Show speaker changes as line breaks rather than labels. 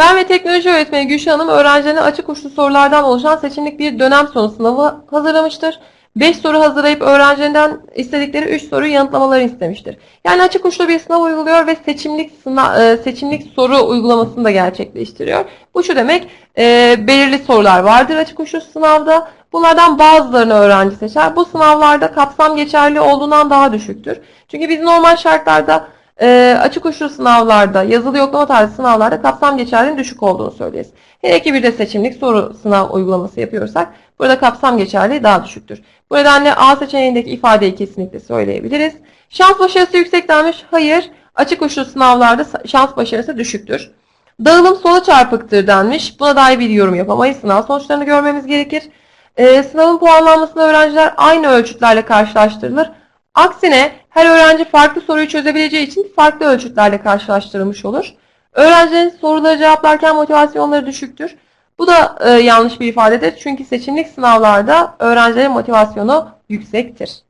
Fen ve teknoloji öğretmeni Gülşah Hanım öğrencilerine açık uçlu sorulardan oluşan seçimlik bir dönem sonu sınavı hazırlamıştır. 5 soru hazırlayıp öğrencilerinden istedikleri 3 soruyu yanıtlamalarını istemiştir. Yani açık uçlu bir sınav uyguluyor ve seçimlik sınav, e, seçimlik soru uygulamasını da gerçekleştiriyor. Bu şu demek, e, belirli sorular vardır açık uçlu sınavda. Bunlardan bazılarını öğrenci seçer. Bu sınavlarda kapsam geçerli olduğundan daha düşüktür. Çünkü biz normal şartlarda e, açık uçlu sınavlarda, yazılı yoklama tarzı sınavlarda kapsam geçerliliğinin düşük olduğunu söyleriz. Hele ki bir de seçimlik soru sınav uygulaması yapıyorsak burada kapsam geçerliliği daha düşüktür. Bu nedenle A seçeneğindeki ifadeyi kesinlikle söyleyebiliriz. Şans başarısı yüksek denmiş. Hayır. Açık uçlu sınavlarda şans başarısı düşüktür. Dağılım sola çarpıktır denmiş. Buna dair bir yorum yapamayız. Sınav sonuçlarını görmemiz gerekir. Ee, sınavın puanlanmasında öğrenciler aynı ölçütlerle karşılaştırılır. Aksine her öğrenci farklı soruyu çözebileceği için farklı ölçütlerle karşılaştırılmış olur. Öğrencilerin soruları cevaplarken motivasyonları düşüktür. Bu da e, yanlış bir ifadedir. Çünkü seçimlik sınavlarda öğrencilerin motivasyonu yüksektir.